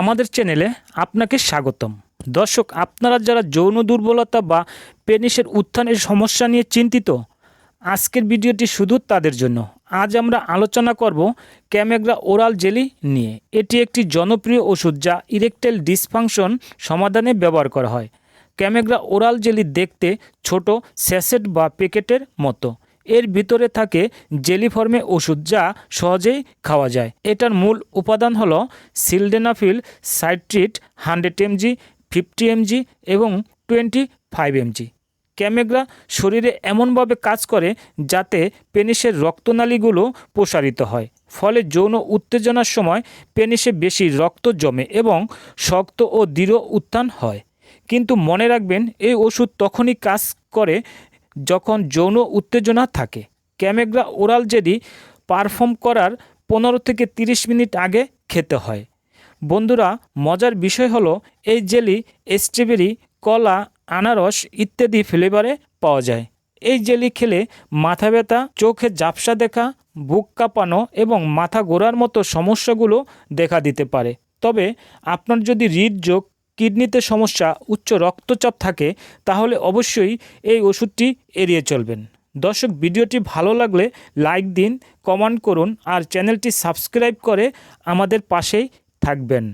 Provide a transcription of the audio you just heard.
আমাদের চ্যানেলে আপনাকে স্বাগতম। দর্শক, আপনারা যারা যৌন দুর্বলতা বা পেনিসের উত্থানের সমস্যা নিয়ে চিন্তিত, আজকের ভিডিওটি শুধু তাদের জন্য। আজ আমরা আলোচনা করব ক্যামেগ্রা ওরাল জেলি নিয়ে। এটি একটি জনপ্রিয় ওষুধ যা ইরেকটাইল ডিসফাংশন সমাধানে ব্যবহার করা হয়। ক্যামেগ্রা ওরাল জেলি দেখতে ছোট স্যাসেট বা প্যাকেটের মতো। এর ভিতরে থাকে জেলি ফর্মে ওষুধ যা সহজেই খাওয়া যায়। এটার মূল উপাদান হলো sildenafil citrate hundred MG, fifty MG এবং টোয়েন্টি ফাইভ এমজি। ক্যামেগ্রা শরীরে এমনভাবে কাজ করে যাতে পেনিসের রক্তনালীগুলো প্রসারিত হয়। ফলে যৌন উত্তেজনার সময় পেনিসে বেশি রক্ত জমে এবং শক্ত ও দৃঢ় উত্থান হয়। কিন্তু মনে রাখবেন, এই ওষুধ তখনই কাজ করে যখন যৌন উত্তেজনা থাকে, ক্যামেগ্রা ওরাল জেলি পারফর্ম করার পনেরো থেকে তিরিশ মিনিট আগে খেতে হয়। বন্ধুরা, মজার বিষয় হলো, এই জেলি, স্ট্রবেরি, কলা, আনারস ইত্যাদি ফ্লেভারে পাওয়া যায়। এই জেলি খেলে মাথা ব্যথা, চোখে ঝাপসা দেখা, বুক কাঁপানো এবং মাথা গোড়ার মতো সমস্যাগুলো দেখা দিতে পারে। তবে আপনার যদি হৃদযোগ কিডনিতে সমস্যা, উচ্চ রক্তচাপ থাকে, তাহলে অবশ্যই এই ওষুধটি এড়িয়ে চলবেন। দর্শক, ভিডিওটি ভালো লাগলে লাইক দিন, কমেন্ট করুন আর চ্যানেলটি সাবস্ক্রাইব করে আমাদের পাশেই থাকবেন।